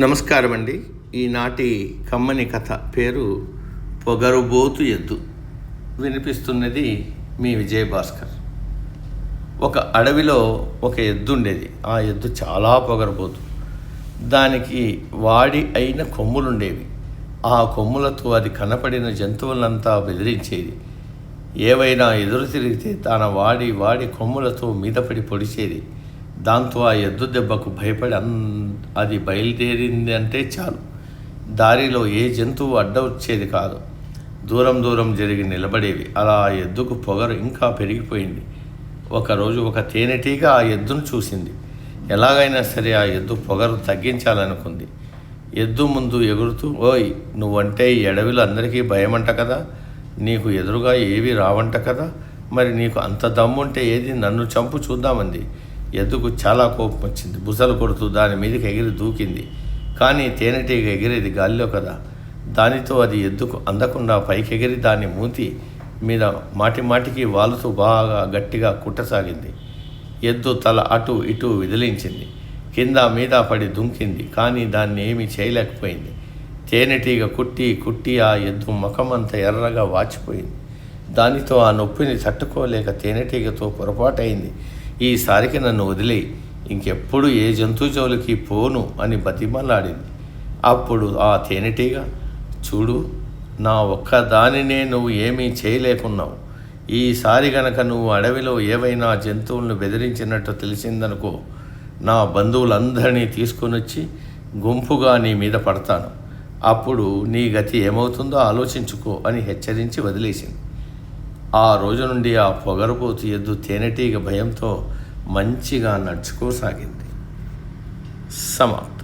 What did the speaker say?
నమస్కారం అండి ఈనాటి కమ్మని కథ పేరు పొగరుబోతు ఎద్దు. వినిపిస్తున్నది మీ విజయభాస్కర్. ఒక అడవిలో ఒక ఎద్దు ఉండేది. ఆ ఎద్దు చాలా పొగరబోతు. దానికి వాడి అయిన కొమ్ములుండేవి. ఆ కొమ్ములతో అది కనపడిన జంతువులంతా బెదిరించేది. ఏవైనా ఎదురు తిరిగితే తన వాడి వాడి కొమ్ములతో మీదపడి పొడిచేది. దాంతో ఆ ఎద్దు దెబ్బకు భయపడి అన్ అది బయలుదేరింది అంటే చాలు. దారిలో ఏ జంతువు అడ్డ వచ్చేది కాదు. దూరం దూరం జరిగి నిలబడేవి. అలా ఆ ఎద్దుకు పొగరు ఇంకా పెరిగిపోయింది. ఒకరోజు ఒక తేనెటీగ ఆ ఎద్దును చూసింది. ఎలాగైనా సరే ఆ ఎద్దు పొగరు తగ్గించాలనుకుంది. ఎద్దు ముందు ఎగురుతూ ఓయ్ నువ్వంటే ఈ అడవిలో అందరికీ భయమంట కదా? నీకు ఎదురుగా ఏవి రావంట కదా? మరి నీకు అంత దమ్ముంటే ఏది? నన్ను చంపు చూద్దామంది. ఎద్దుకు చాలా కోపం వచ్చింది. బుసలు కొడుతూ దాని మీదకి ఎగిరి దూకింది. కానీ తేనెటీగ ఎగిరేది గాలిలో కదా. దానితో అది ఎద్దుకు అందకుండా పైకి ఎగిరి దాని మూతి మీద మాటి మాటికి వాలుతూ బాగా గట్టిగా కుట్టసాగింది. ఎద్దు తల అటు ఇటు విదిలించింది. కింద మీద పడి దుంకింది. కానీ దాన్ని ఏమీ చేయలేకపోయింది. తేనెటీగ కుట్టి కుట్టి ఆ ఎద్దు ముఖమంత ఎర్రగా వాచిపోయింది. దానితో ఆ నొప్పిని తట్టుకోలేక తేనెటీగతో పొరపాటైంది. ఈసారికి నన్ను వదిలే ఇంకెప్పుడు ఏ జంతు జోలికి పోను అని బతిమలాడింది. అప్పుడు ఆ తేనెటీగ చూడు నా ఒక్కదానినే నువ్వు ఏమీ చేయలేకున్నావు. ఈసారి గనక నువ్వు అడవిలో ఏవైనా జంతువులను బెదిరించినట్టు తెలిసిందనుకో నా బంధువులందరినీ తీసుకొని వచ్చి గుంపుగా నీ మీద పడతాను. అప్పుడు నీ గతి ఏమవుతుందో ఆలోచించుకో అని హెచ్చరించి వదిలేసింది. ఆ రోజు నుండి ఆ పొగరబోతు ఎద్దు తేనెటీగ భయంతో మంచిగా నడుచుకోసాగింది. సమాప్తం.